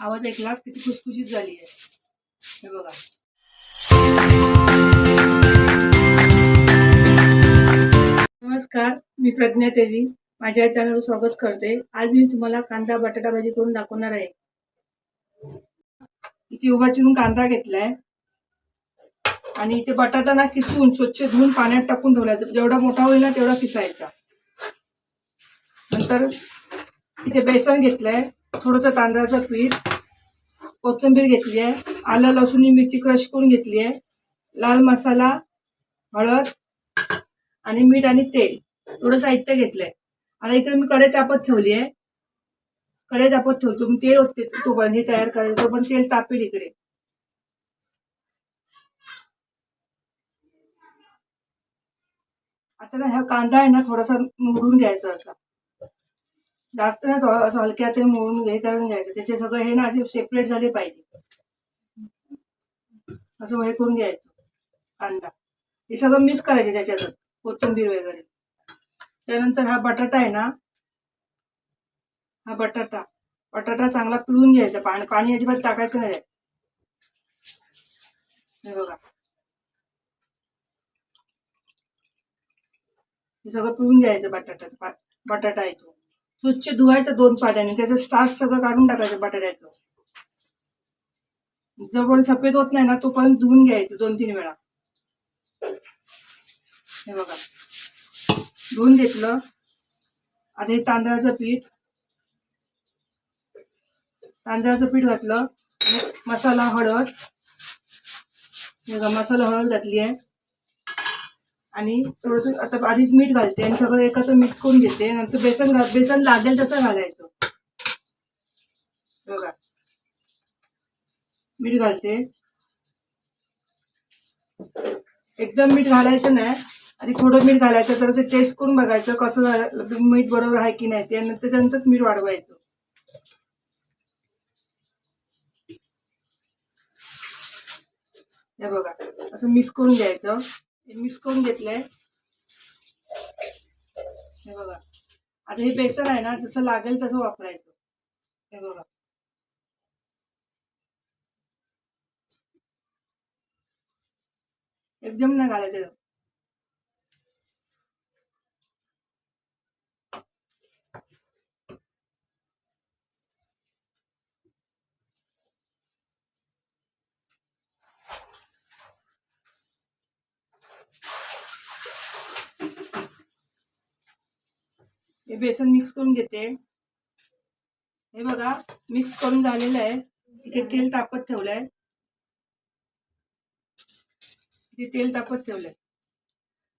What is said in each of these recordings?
आवाज ऐकला किती खुसखुशीत झाली आहे. हे बघा. नमस्कार मी प्रज्ञा तेली. माझ्या चॅनलवर स्वागत करते. आज मी तुम्हाला कांदा बटाटा भाजी करून दाखवणार आहे. इथे उभा चिरून कांदा घेतलाय. आणि इथे बटाटा ना किसून स्वच्छ धुवून पाण्यात टाकून ठेवला जेवढा मोठा होईल ना तेवढा किसायचा. नंतर इथे बेसन घेतलंय. थोडंसं तांदळाचं पीठ कोथिंबीर घेतली आहे आलं लसूण मिरची क्रश करून घेतली आहे लाल मसाला हळद आणि मीठ आणि तेल थोडं साहित्य घेतलंय आता इकडे मी कढई तापत ठेवली आहे. कढई तापत ठेवतो. मी तेल होते तो पण हे तयार करायचं पण तेल तापेल इकडे. आता ना हा कांदा आहे ना थोडासा मोडून घ्यायचा असा. जास्त ना असं हलक्या ते मोडून हे करून घ्यायचं. त्याचे सगळं हे ना असे सेपरेट झाले पाहिजे. असं हे करून घ्यायचं. कांदा हे सगळं मिक्स करायचे त्याच्यात कोथिंबीर वगैरे. त्यानंतर हा बटाटा आहे ना हा बटाटा. बटाटा चांगला पिळून घ्यायचा. पाणी पाणी अजिबात टाकायचं नाही. हे बघा. हे सगळं पिळून घ्यायचं बटाट्याचं बटाटा आहे तो. स्वच्छ धुवायचं दोन पाण्याने त्याचं स्टार्च सगळं काढून टाकायचं बटाट्याचं. जवळ सफेद होत नाही ना तोपर्यंत धुवून घ्यायचं दोन तीन वेळा. हे बघा. धुवून घेतलं. आता हे तांदळाचं पीठ. तांदळाचं पीठ घातलं. मसाला हळद. हे बघा मसाला हळद घातली आहे आणि थोडंसं आता आधीच मीठ घालते आणि सगळं एकत्र मिक्स करून घेते. नंतर बेसन घाल बेसन लागेल तसं घालायचं. बघा. मीठ घालते. एकदम मीठ घालायचं नाही आणि थोडं मीठ घालायचं तर टेस्ट करून बघायचं कसं झालं मीठ बरोबर आहे की नाही ते. त्याच्यानंतरच मीठ वाढवायचं. हे बघा. असं मिक्स करून घ्यायचं. हे मिक्स करून घेतलंय. हे बघा. आता हे बेसन आहे ना जसं लागेल तसं वापरायचं. हे बघा. एकदम नाही घालायचं. हे बेसन मिक्स करून घेते. हे बघा मिक्स करून झालेलं आहे. इथे तेल तापत ठेवलंय. इथे तेल तापत ठेवलंय.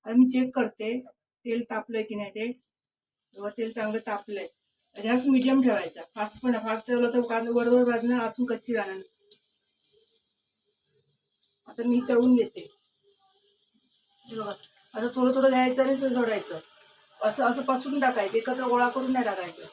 आता मी चेक करते तेल तापलंय की नाही ते. तेव्हा तेल चांगलं तापलंय. गॅस मिडियम ठेवायचा. फास्ट पण फास्ट ठेवलं तर कांदा बरोबर भाजणं आतून कच्ची जाणार आता मी तळून घेते. बघा. आता थोडं थोडं घ्यायचं आणि सोडायचं. असं असं पसरून टाकायचं एकत्र गोळा करून नाही टाकायचं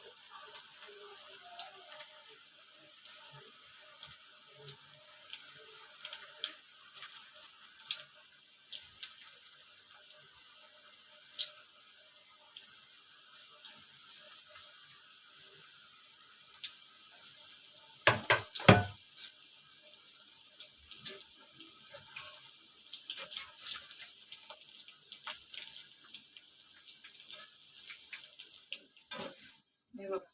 हे बघा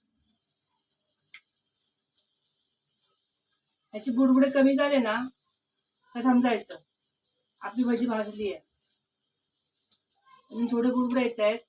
ह्याचे बुडबुडे कमी झाले ना तर समजायचं आपली भाजी भाजली आहे. थोडे बुडबुडे येत आहेत.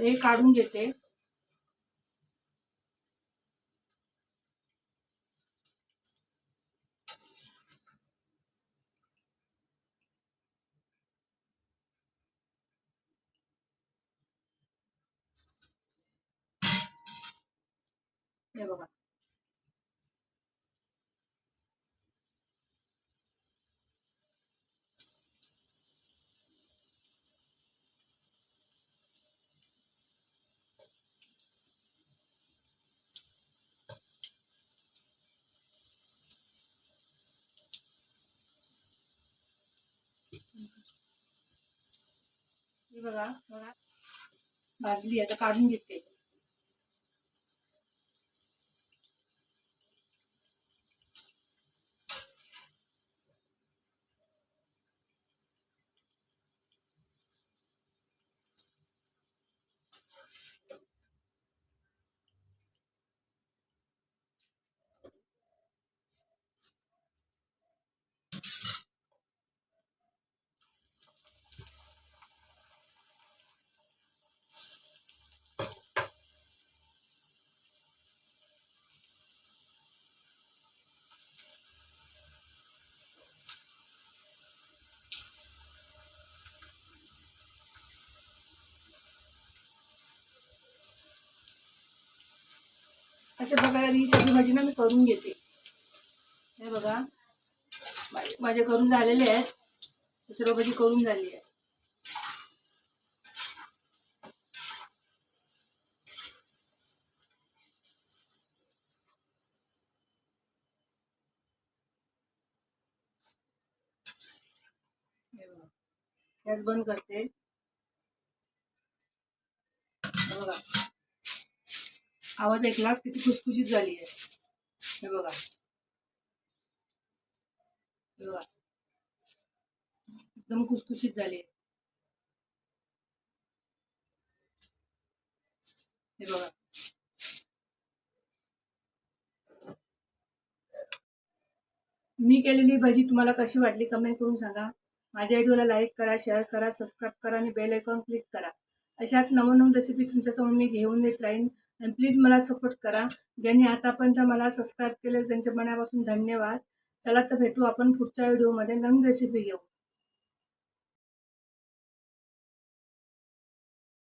हे काढून घेते. हे बघा. भाजली आता काढून घेते. अशा प्रकारे ही सगळी भाजी ना मी करून घेते. हे बघा. माझे करून झालेले आहेत. दुसरं भाजी करून झाली आहे. गॅस बंद करते. बघा. आवाज ऐकला किती खुसखुशीत झाली आहे. हे बघा. हे बघा. एकदम खुसखुशीत झाली आहे. हे बघा. मी केलेली भजी तुम्हाला कशी वाटली कमेंट करून सांगा. माझ्या व्हिडिओला लाईक करा शेअर करा सबस्क्राईब करा आणि बेल आयकॉन क्लिक करा. अशात नवनवीन रेसिपी तुमच्यासमोर मी घेऊन येत राहीन. आणि प्लीज मला सपोर्ट करा. ज्यांनी आतापर्यंत मला सबस्क्राईब केले त्यांच्या मनापासून धन्यवाद. चला तर भेटू आपण पुढच्या व्हिडिओमध्ये नवीन रेसिपी घेऊ.